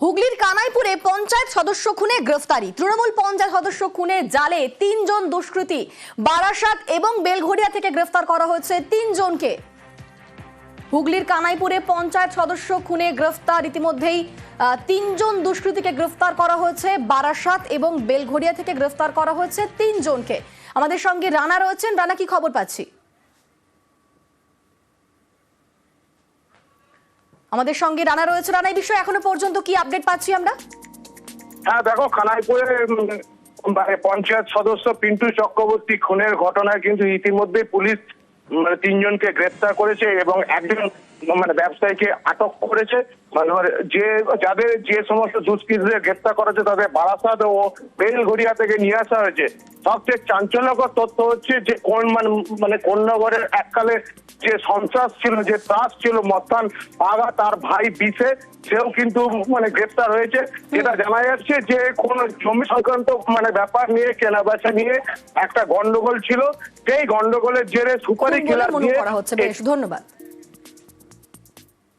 হুগলির কানাইপুরে পঞ্চায়েত সদস্য খুনে গ্রেফতারি। তৃণমূল পঞ্চায়েত সদস্য খুনে জালে তিনজন দুষ্কৃতী। বারাসাত এবং বেলঘড়িয়া থেকে গ্রেফতার করা হয়েছে তিনজনকে। হুগলির কানাইপুরে পঞ্চায়েত সদস্য খুনে গ্রেফতার। ইতিমধ্যেই তিনজন দুষ্কৃতীকে গ্রেফতার করা হয়েছে। বারাসাত এবং বেলঘড়িয়া থেকে গ্রেফতার করা হয়েছে তিনজনকে। আমাদের সঙ্গে রানা রয়েছেন। রানা, কি খবর পাচ্ছি? আমাদের সঙ্গে রানা রয়েছে। রানা, এই বিষয়ে এখনও পর্যন্ত কি আপডেট পাচ্ছি আমরা? হ্যাঁ দেখো খানাইপুরে মানে পঞ্চায়েত সদস্য পিন্টু চক্রবর্তী খুনের ঘটনায় কিন্তু ইতিমধ্যে পুলিশ মানে তিনজনকে গ্রেপ্তার করেছে এবং একজন মানে ব্যবসায়ীকে আটক করেছে মানে যে যাদের যে সমস্ত দুষ্কৃতীদের গ্রেপ্তার করেছে তাদের বারাসাত ও বেলঘড়িয়া থেকে নিয়ে আসা হয়েছে। সবচেয়ে চাঞ্চল্যকর তথ্য হচ্ছে যে কোন মানে মানে কোন্নগরের এককালে যে সন্ত্রাস ছিল যে ত্রাস ছিল মস্তান পাগা তার ভাই বিশে সেও কিন্তু মানে গ্রেপ্তার হয়েছে। যেটা জানা যাচ্ছে যে কোন জমি সংক্রান্ত মানে ব্যাপার নিয়ে কেনা বেচা নিয়ে একটা গন্ডগোল ছিল। সেই গন্ডগোলের জেরে সুপারি মনে হচ্ছে বেশ ধন্যবাদ।